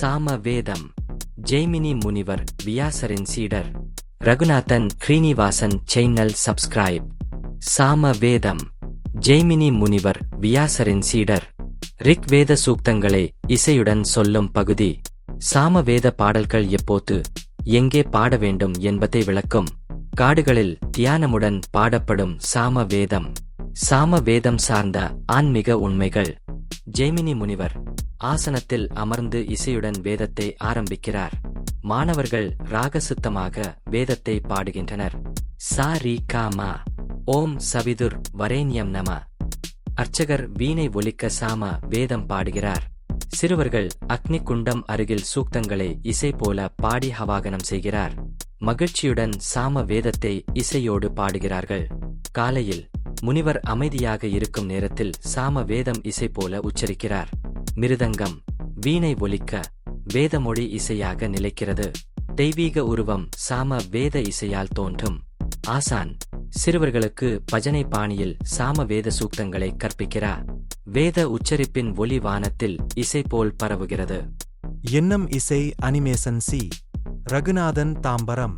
சாம வேதம் ஜெய்மினி முனிவர் வியாசரின் சீடர். ரகுநாதன் ஸ்ரீனிவாசன் சேனல் சப்ஸ்கிரைப் சாம வேதம் ஜெய்மினி முனிவர் வியாசரின் சீடர். ரிக்வேத சூக்தங்களை இசையுடன் சொல்லும் பகுதி. சாமவேத பாடல்கள் எப்போது எங்கே பாட வேண்டும் என்பதை விளக்கும். காடுகளில் தியானமுடன் பாடப்படும் சாம வேதம் சாம வேதம் சார்ந்த ஆன்மீக உண்மைகள். ஜெய்மினி முனிவர் ஆசனத்தில் அமர்ந்து இசையுடன் வேதத்தை ஆரம்பிக்கிறார். மாணவர்கள் ராகசுத்தமாக வேதத்தை பாடுகின்றனர். சா ரி கா மா. ஓம் சவிதுர் வரேன்யம் நம. அர்ச்சகர் வீணை ஒலிக்க சாம வேதம் பாடுகிறார். சிறுவர்கள் அக்னி குண்டம் அருகில் சூக்தங்களை இசை போல பாடி ஹவாகனம் செய்கிறார். மகிழ்ச்சியுடன் சாம வேதத்தை இசையோடு பாடுகிறார்கள். காலையில் முனிவர் அமைதியாக இருக்கும் நேரத்தில் சாம வேதம் இசை போல உச்சரிக்கிறார். மிருதங்கம். வீணை ஒலிக்க வேதமொழி இசையாக நிலைக்கிறது. தெய்வீக உருவம் சாம வேத இசையால் தோன்றும். ஆசான் சிறுவர்களுக்கு பஜனை பாணியில் சாம வேத சூக்தங்களை கற்பிக்கிறார். வேத உச்சரிப்பின் ஒலி வானத்தில் இசை போல் பரவுகிறது. என்னும் இசை அனிமேசன் சி. ரகுநாதன் தாம்பரம்.